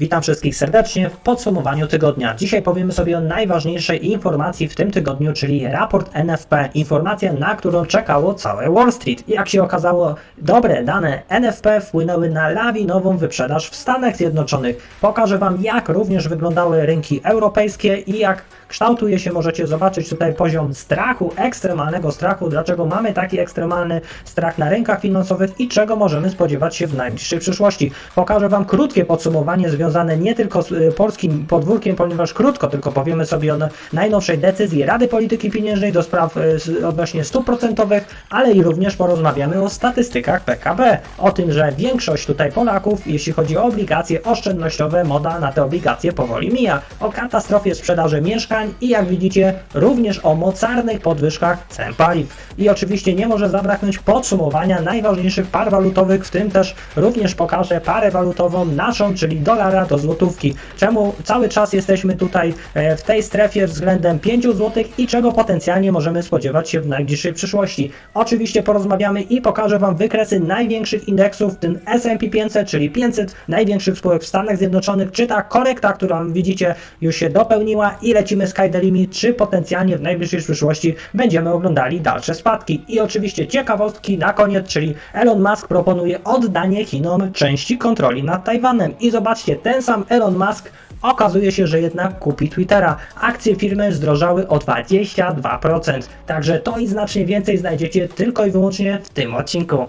Witam wszystkich serdecznie w podsumowaniu tygodnia. Dzisiaj powiemy sobie o najważniejszej informacji w tym tygodniu, czyli raport NFP. Informacja, na którą czekało całe Wall Street. Jak się okazało, dobre dane NFP wpłynęły na lawinową wyprzedaż w Stanach Zjednoczonych. Pokażę Wam, jak również wyglądały rynki europejskie i jak kształtuje się, możecie zobaczyć tutaj poziom strachu, ekstremalnego strachu, dlaczego mamy taki ekstremalny strach na rynkach finansowych i czego możemy spodziewać się w najbliższej przyszłości. Pokażę Wam krótkie podsumowanie związane nie tylko z y, polskim podwórkiem, ponieważ krótko tylko powiemy sobie o na- najnowszej decyzji Rady Polityki Pieniężnej do spraw y, odnośnie stóp procentowych, ale i również porozmawiamy o statystykach PKB. O tym, że większość tutaj Polaków, jeśli chodzi o obligacje oszczędnościowe, moda na te obligacje powoli mija. O katastrofie sprzedaży mieszkań i jak widzicie również o mocarnych podwyżkach cen paliw. I oczywiście nie może zabraknąć podsumowania najważniejszych par walutowych, w tym też również pokażę parę walutową naszą, czyli dolara do złotówki. Czemu cały czas jesteśmy tutaj e, w tej strefie względem 5 zł i czego potencjalnie możemy spodziewać się w najbliższej przyszłości. Oczywiście porozmawiamy i pokażę Wam wykresy największych indeksów, w tym S&P 500, czyli 500 największych spółek w Stanach Zjednoczonych, czy ta korekta, którą widzicie już się dopełniła i lecimy limit, czy potencjalnie w najbliższej przyszłości będziemy oglądali dalsze spadki. I oczywiście ciekawostki na koniec, czyli Elon Musk proponuje oddanie Chinom części kontroli nad Tajwanem. I zobaczcie, ten sam Elon Musk okazuje się, że jednak kupi Twittera. Akcje firmy zdrożały o 22%. Także to i znacznie więcej znajdziecie tylko i wyłącznie w tym odcinku.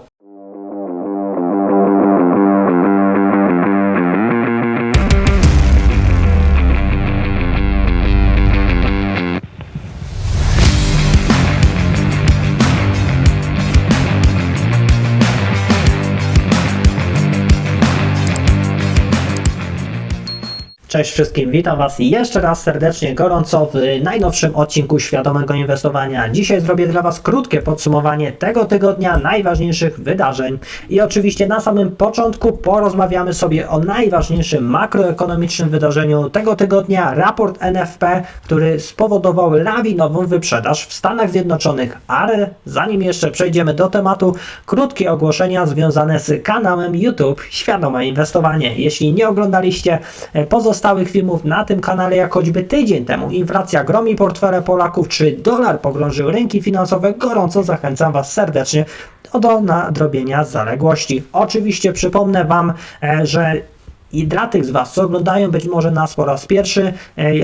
Cześć wszystkim, witam Was jeszcze raz serdecznie, gorąco w najnowszym odcinku Świadomego Inwestowania. Dzisiaj zrobię dla Was krótkie podsumowanie tego tygodnia najważniejszych wydarzeń. I oczywiście na samym początku porozmawiamy sobie o najważniejszym makroekonomicznym wydarzeniu tego tygodnia, raport NFP, który spowodował lawinową wyprzedaż w Stanach Zjednoczonych. Ale zanim jeszcze przejdziemy do tematu, krótkie ogłoszenia związane z kanałem YouTube Świadome Inwestowanie. Jeśli nie oglądaliście e, filmów na tym kanale, jak choćby tydzień temu inflacja gromi portfele Polaków, czy dolar pogrążył rynki finansowe, gorąco zachęcam Was serdecznie do, do nadrobienia zaległości. Oczywiście przypomnę Wam, e, że i dla tych z Was, co oglądają być może nas po raz pierwszy,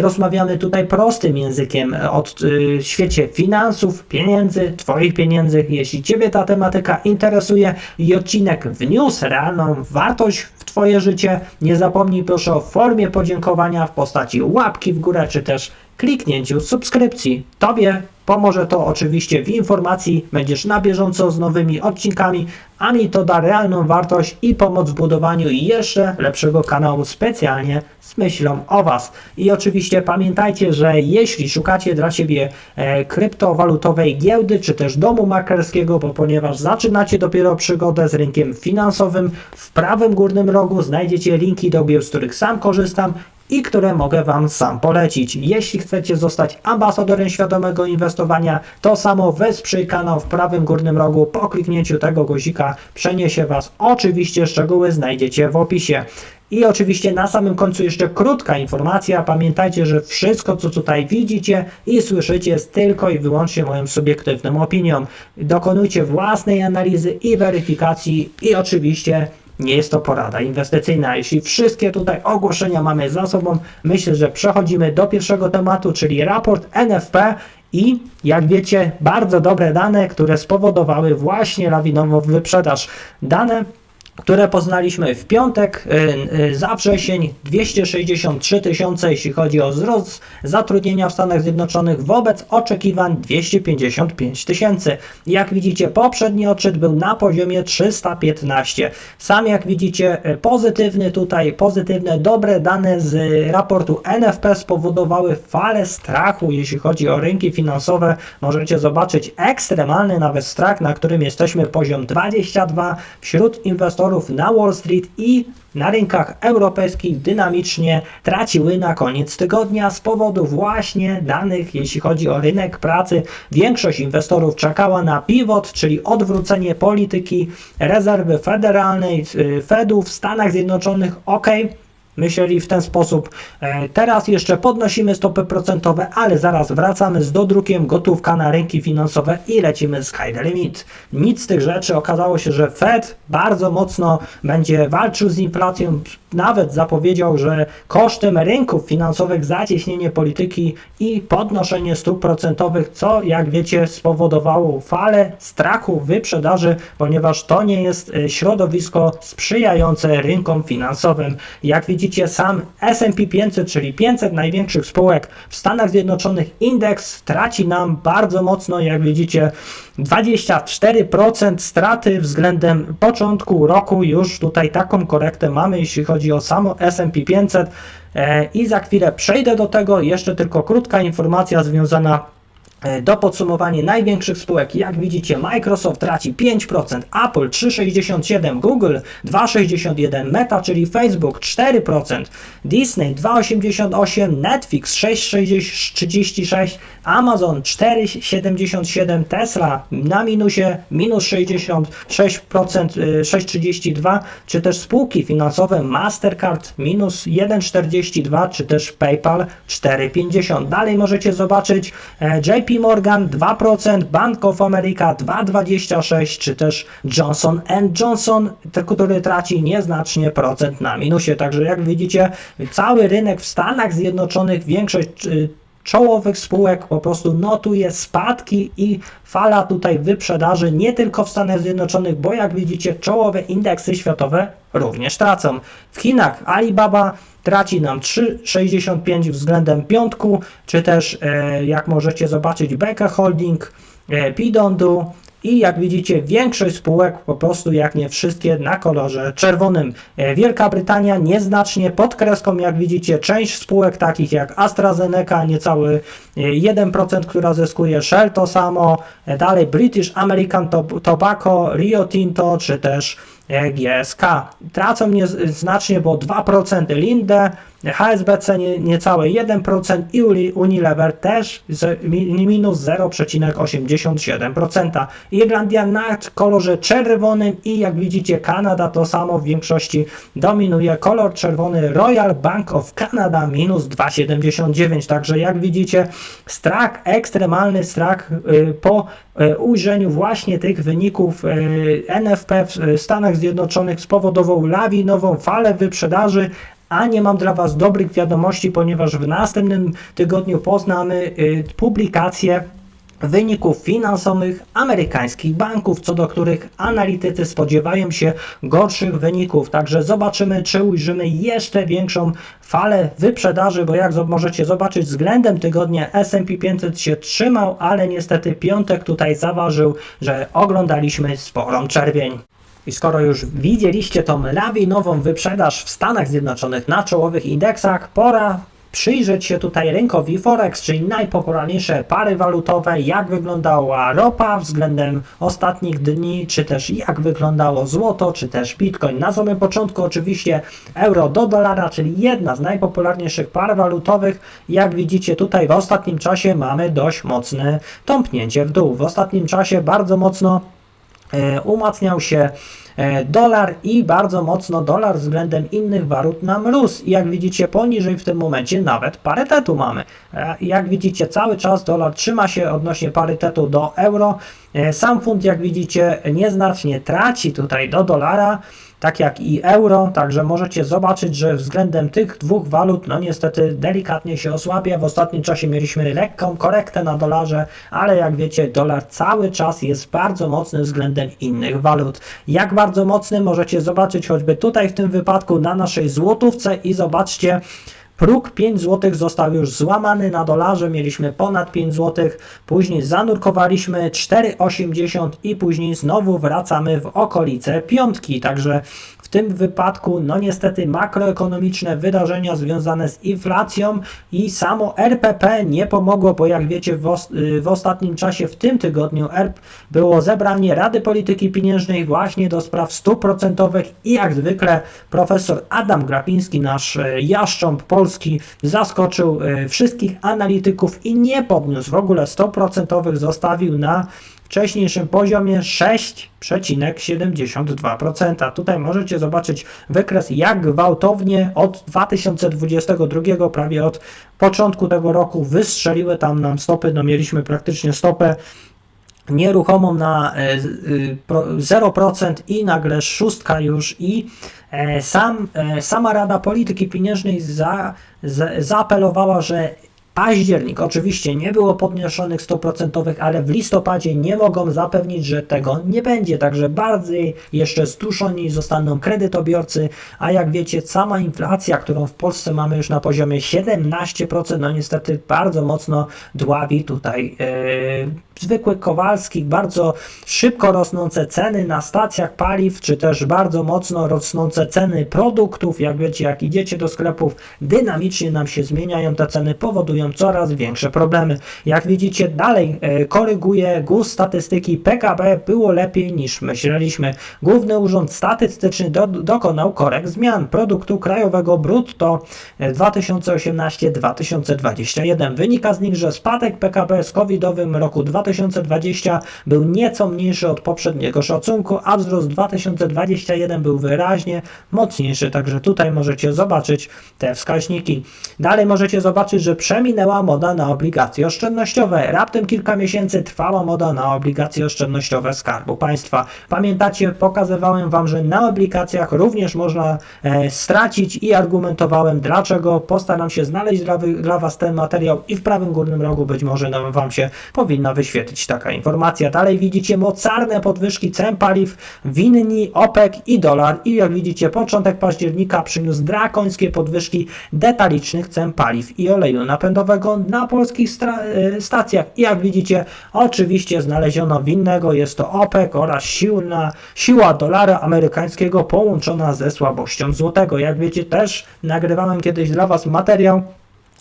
rozmawiamy tutaj prostym językiem e, od e, świecie finansów, pieniędzy, Twoich pieniędzy. Jeśli Ciebie ta tematyka interesuje i odcinek wniósł realną wartość w Twoje życie, nie zapomnij proszę o formie podziękowania w postaci łapki w górę, czy też kliknięciu subskrypcji. Tobie pomoże to oczywiście w informacji, będziesz na bieżąco z nowymi odcinkami, a mi to da realną wartość i pomoc w budowaniu jeszcze lepszego kanału specjalnie z myślą o Was. I oczywiście pamiętajcie, że jeśli szukacie dla siebie e, kryptowalutowej giełdy, czy też domu maklerskiego, bo ponieważ zaczynacie dopiero przygodę z rynkiem finansowym, w prawym górnym rogu znajdziecie linki do giełd, z których sam korzystam i które mogę Wam sam polecić. Jeśli chcecie zostać ambasadorem świadomego inwestowania, to samo wesprzyj kanał w prawym górnym rogu. Po kliknięciu tego guzika przeniesie Was. Oczywiście szczegóły znajdziecie w opisie. I oczywiście na samym końcu jeszcze krótka informacja. Pamiętajcie, że wszystko, co tutaj widzicie i słyszycie, jest tylko i wyłącznie moją subiektywną opinią. Dokonujcie własnej analizy i weryfikacji i oczywiście nie jest to porada inwestycyjna. Jeśli wszystkie tutaj ogłoszenia mamy za sobą, myślę, że przechodzimy do pierwszego tematu, czyli raport NFP i jak wiecie, bardzo dobre dane, które spowodowały właśnie lawinową wyprzedaż. Dane które poznaliśmy w piątek, y, y, za wrzesień 263 tysiące, jeśli chodzi o wzrost zatrudnienia w Stanach Zjednoczonych wobec oczekiwań 255 tysięcy. Jak widzicie, poprzedni odczyt był na poziomie 315. Sam jak widzicie, y, pozytywny tutaj, pozytywne, dobre dane z raportu NFP spowodowały falę strachu, jeśli chodzi o rynki finansowe. Możecie zobaczyć ekstremalny nawet strach, na którym jesteśmy poziom 22 wśród inwestorów na Wall Street i na rynkach europejskich dynamicznie traciły na koniec tygodnia z powodu właśnie danych, jeśli chodzi o rynek pracy. Większość inwestorów czekała na pivot, czyli odwrócenie polityki rezerwy federalnej y, Fedu w Stanach Zjednoczonych. Ok, myśleli w ten sposób. E, teraz jeszcze podnosimy stopy procentowe, ale zaraz wracamy z dodrukiem gotówka na rynki finansowe i lecimy z high limit. Nic z tych rzeczy. Okazało się, że Fed bardzo mocno będzie walczył z inflacją. Nawet zapowiedział, że kosztem rynków finansowych zacieśnienie polityki i podnoszenie stóp procentowych, co jak wiecie spowodowało falę strachu wyprzedaży, ponieważ to nie jest e, środowisko sprzyjające rynkom finansowym. Jak widzicie, sam S&P 500, czyli 500 największych spółek w Stanach Zjednoczonych, indeks traci nam bardzo mocno, jak widzicie, 24% straty względem początku roku. Już tutaj taką korektę mamy, jeśli chodzi o samo S&P 500. E, I za chwilę przejdę do tego. Jeszcze tylko krótka informacja związana do podsumowania największych spółek, jak widzicie, Microsoft traci 5%, Apple 3,67%, Google 2,61%, Meta, czyli Facebook 4%, Disney 2,88%, Netflix 6,36%, Amazon 4,77%, Tesla na minusie minus 66%, 6,32%, czy też spółki finansowe Mastercard minus 1,42%, czy też PayPal 4,50%. Dalej możecie zobaczyć e, JP JP Morgan 2%, Bank of America 2,26% czy też Johnson Johnson, który traci nieznacznie procent na minusie. Także jak widzicie, cały rynek w Stanach Zjednoczonych, większość y, czołowych spółek po prostu notuje spadki i fala tutaj wyprzedaży nie tylko w Stanach Zjednoczonych, bo jak widzicie czołowe indeksy światowe również tracą. W Chinach Alibaba traci nam 3,65 względem piątku, czy też e, jak możecie zobaczyć Beka Holding, e, Pidondu i jak widzicie większość spółek po prostu jak nie wszystkie na kolorze czerwonym. E, Wielka Brytania nieznacznie pod kreską jak widzicie część spółek takich jak AstraZeneca niecały 1% która zyskuje Shell to samo, dalej British American Tobacco, Rio Tinto czy też GSK. Tracą nieznacznie, bo 2% Linde, HSBC nie, niecałe 1% i Unilever też z minus 0,87%. Irlandia na kolorze czerwonym i jak widzicie Kanada to samo w większości dominuje kolor czerwony Royal Bank of Canada minus 2,79. Także jak widzicie strach, ekstremalny strach y, po ujrzeniu właśnie tych wyników y, NFP w Stanach Zjednoczonych spowodował lawinową falę wyprzedaży, a nie mam dla Was dobrych wiadomości, ponieważ w następnym tygodniu poznamy publikację wyników finansowych amerykańskich banków, co do których analitycy spodziewają się gorszych wyników. Także zobaczymy, czy ujrzymy jeszcze większą falę wyprzedaży, bo jak możecie zobaczyć, względem tygodnia S&P 500 się trzymał, ale niestety piątek tutaj zaważył, że oglądaliśmy sporą czerwień. I skoro już widzieliście tą lawinową wyprzedaż w Stanach Zjednoczonych na czołowych indeksach, pora przyjrzeć się tutaj rynkowi Forex, czyli najpopularniejsze pary walutowe, jak wyglądała ropa względem ostatnich dni, czy też jak wyglądało złoto, czy też bitcoin. Na samym początku oczywiście euro do dolara, czyli jedna z najpopularniejszych par walutowych. Jak widzicie tutaj w ostatnim czasie mamy dość mocne tąpnięcie w dół. W ostatnim czasie bardzo mocno E, umacniał się dolar i bardzo mocno dolar względem innych walut nam rósł. I jak widzicie poniżej w tym momencie nawet parytetu mamy. E, jak widzicie cały czas dolar trzyma się odnośnie parytetu do euro. Sam funt jak widzicie nieznacznie traci tutaj do dolara tak jak i euro, także możecie zobaczyć, że względem tych dwóch walut, no niestety delikatnie się osłabia. W ostatnim czasie mieliśmy lekką korektę na dolarze, ale jak wiecie, dolar cały czas jest bardzo mocny względem innych walut. Jak bardzo mocny możecie zobaczyć choćby tutaj w tym wypadku na naszej złotówce i zobaczcie, Próg 5 zł został już złamany na dolarze, mieliśmy ponad 5 zł, później zanurkowaliśmy 4,80 i później znowu wracamy w okolice piątki, także w tym wypadku, no niestety, makroekonomiczne wydarzenia związane z inflacją i samo RPP nie pomogło, bo jak wiecie, w, os w ostatnim czasie, w tym tygodniu, RP było zebranie Rady Polityki Pieniężnej właśnie do spraw stóp procentowych i jak zwykle profesor Adam Grapiński, nasz e, jaszcząb polski, zaskoczył e, wszystkich analityków i nie podniósł w ogóle stóp procentowych, zostawił na wcześniejszym poziomie 6,72%. Tutaj możecie zobaczyć wykres, jak gwałtownie od 2022, prawie od początku tego roku, wystrzeliły tam nam stopy. No mieliśmy praktycznie stopę nieruchomą na 0% e, i nagle szóstka już i e, sam, e, sama Rada Polityki Pieniężnej za, za, zaapelowała, że Październik oczywiście nie było podniesionych stóp procentowych, ale w listopadzie nie mogą zapewnić, że tego nie będzie. Także bardziej jeszcze zduszoni zostaną kredytobiorcy, a jak wiecie, sama inflacja, którą w Polsce mamy już na poziomie 17%, no niestety bardzo mocno dławi tutaj yy, zwykłych Kowalskich, bardzo szybko rosnące ceny na stacjach paliw, czy też bardzo mocno rosnące ceny produktów. Jak wiecie, jak idziecie do sklepów, dynamicznie nam się zmieniają te ceny, powodują coraz większe problemy. Jak widzicie, dalej e, koryguje GUS statystyki PKB było lepiej niż myśleliśmy. Główny Urząd Statystyczny do, dokonał korekt zmian produktu krajowego brutto 2018-2021. Wynika z nich, że spadek PKB z covidowym roku 2020 2020 był nieco mniejszy od poprzedniego szacunku, a wzrost 2021 był wyraźnie mocniejszy, także tutaj możecie zobaczyć te wskaźniki. Dalej możecie zobaczyć, że przeminęła moda na obligacje oszczędnościowe. Raptem kilka miesięcy trwała moda na obligacje oszczędnościowe Skarbu Państwa. Pamiętacie, pokazywałem Wam, że na obligacjach również można e, stracić i argumentowałem dlaczego. Postaram się znaleźć dla, dla Was ten materiał i w prawym górnym rogu być może Wam się powinna wyświetlić taka informacja. Dalej widzicie mocarne podwyżki cen paliw, winni OPEC i dolar i jak widzicie początek października przyniósł drakońskie podwyżki detalicznych cen paliw i oleju napędowego na polskich e, stacjach i jak widzicie oczywiście znaleziono winnego, jest to OPEC oraz siła dolara amerykańskiego połączona ze słabością złotego. Jak wiecie też nagrywałem kiedyś dla Was materiał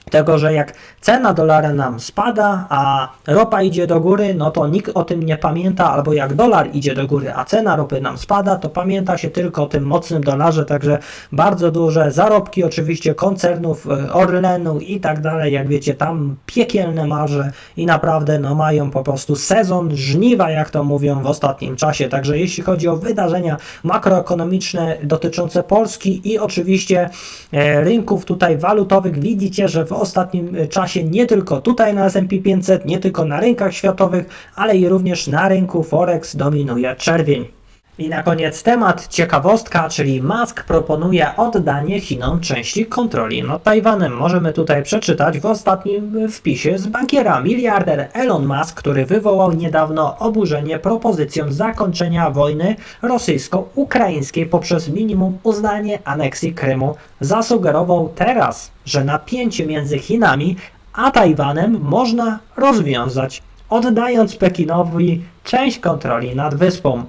tego, że jak cena dolara nam spada, a ropa idzie do góry, no to nikt o tym nie pamięta, albo jak dolar idzie do góry, a cena ropy nam spada, to pamięta się tylko o tym mocnym dolarze, także bardzo duże zarobki oczywiście koncernów e, Orlenu i tak dalej, jak wiecie, tam piekielne marże i naprawdę no mają po prostu sezon żniwa, jak to mówią w ostatnim czasie, także jeśli chodzi o wydarzenia makroekonomiczne dotyczące Polski i oczywiście e, rynków tutaj walutowych, widzicie, że w ostatnim e, czasie nie tylko tutaj na S&P 500, nie tylko na rynkach światowych, ale i również na rynku Forex dominuje czerwień. I na koniec temat ciekawostka, czyli Musk proponuje oddanie Chinom części kontroli nad Tajwanem. Możemy tutaj przeczytać w ostatnim wpisie z bankiera miliarder Elon Musk, który wywołał niedawno oburzenie propozycją zakończenia wojny rosyjsko-ukraińskiej poprzez minimum uznanie aneksji Krymu, zasugerował teraz, że napięcie między Chinami a Tajwanem można rozwiązać, oddając Pekinowi część kontroli nad wyspą.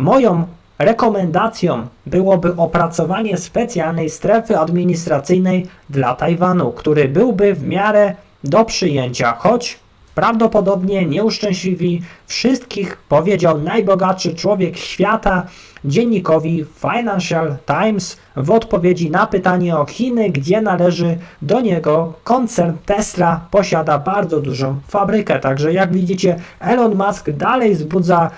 Moją rekomendacją byłoby opracowanie specjalnej strefy administracyjnej dla Tajwanu, który byłby w miarę do przyjęcia, choć prawdopodobnie nie uszczęśliwi wszystkich, powiedział najbogatszy człowiek świata dziennikowi Financial Times w odpowiedzi na pytanie o Chiny, gdzie należy do niego koncern Tesla posiada bardzo dużą fabrykę. Także jak widzicie, Elon Musk dalej wzbudza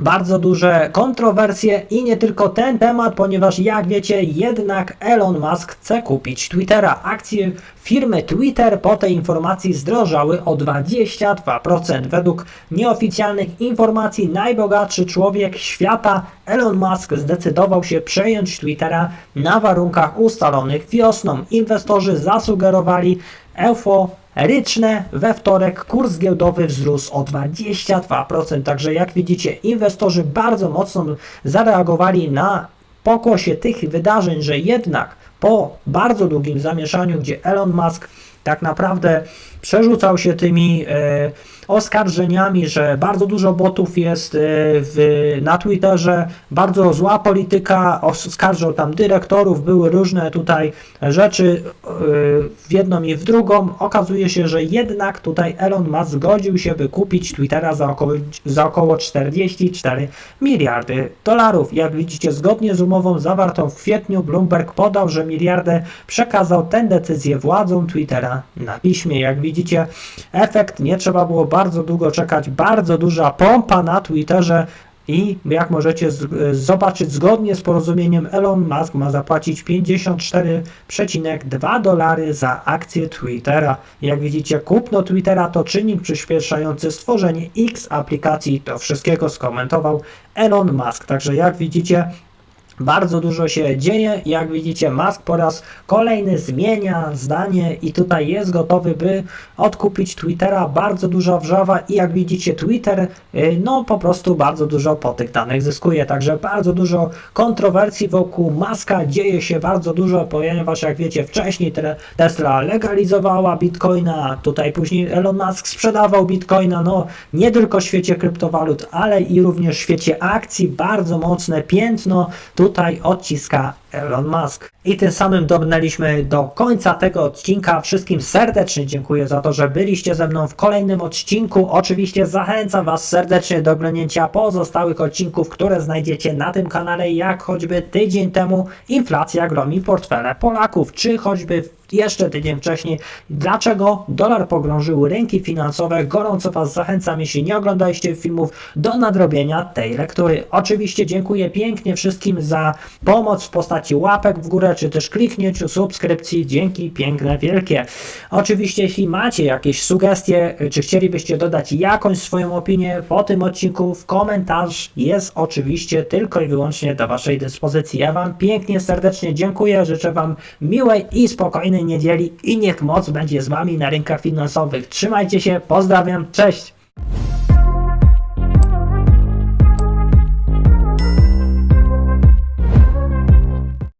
bardzo duże kontrowersje i nie tylko ten temat, ponieważ jak wiecie, jednak Elon Musk chce kupić Twittera. Akcje firmy Twitter po tej informacji zdrożały o 22%. Według nieoficjalnych informacji najbogatszy człowiek świata Elon Musk zdecydował się przejąć Twittera na warunkach ustalonych wiosną. Inwestorzy zasugerowali eufo Ryczne we wtorek kurs giełdowy wzrósł o 22%, także jak widzicie inwestorzy bardzo mocno zareagowali na pokłosie tych wydarzeń, że jednak po bardzo długim zamieszaniu, gdzie Elon Musk tak naprawdę przerzucał się tymi e, oskarżeniami, że bardzo dużo botów jest e, w, na Twitterze, bardzo zła polityka, oskarżał tam dyrektorów, były różne tutaj rzeczy e, w jedną i w drugą. Okazuje się, że jednak tutaj Elon Musk zgodził się, by kupić Twittera za około, za około 44 miliardy dolarów. Jak widzicie, zgodnie z umową zawartą w kwietniu, Bloomberg podał, że miliardę przekazał tę decyzję władzom Twittera na piśmie. Jak widzicie, efekt nie trzeba było bardzo bardzo długo czekać. Bardzo duża pompa na Twitterze. I jak możecie z, zobaczyć, zgodnie z porozumieniem Elon Musk ma zapłacić 54,2 dolary za akcję Twittera. Jak widzicie, kupno Twittera to czynnik przyspieszający stworzenie X aplikacji. To wszystkiego skomentował Elon Musk. Także jak widzicie, bardzo dużo się dzieje. Jak widzicie, Musk po raz kolejny zmienia zdanie i tutaj jest gotowy, by odkupić Twittera. Bardzo duża wrzawa i jak widzicie, Twitter y, no po prostu bardzo dużo po tych danych zyskuje. Także bardzo dużo kontrowersji wokół Muska. Dzieje się bardzo dużo, ponieważ jak wiecie, wcześniej te- Tesla legalizowała Bitcoina, tutaj później Elon Musk sprzedawał Bitcoina. No nie tylko w świecie kryptowalut, ale i również w świecie akcji. Bardzo mocne piętno tutaj odciska Elon Musk. I tym samym dobrnęliśmy do końca tego odcinka. Wszystkim serdecznie dziękuję za to, że byliście ze mną w kolejnym odcinku. Oczywiście zachęcam Was serdecznie do oglądnięcia pozostałych odcinków, które znajdziecie na tym kanale, jak choćby tydzień temu inflacja gromi portfele Polaków, czy choćby jeszcze tydzień wcześniej, dlaczego dolar pogrążył rynki finansowe. Gorąco Was zachęcam, jeśli nie oglądaliście filmów, do nadrobienia tej lektury. Oczywiście dziękuję pięknie wszystkim za pomoc w postaci łapek w górę, czy też kliknięciu subskrypcji. Dzięki piękne, wielkie. Oczywiście, jeśli macie jakieś sugestie, czy chcielibyście dodać jakąś swoją opinię po tym odcinku, w komentarz jest oczywiście tylko i wyłącznie do Waszej dyspozycji. Ja Wam pięknie, serdecznie dziękuję. Życzę Wam miłej i spokojnej pięknej niedzieli i niech moc będzie z Wami na rynkach finansowych. Trzymajcie się, pozdrawiam, cześć!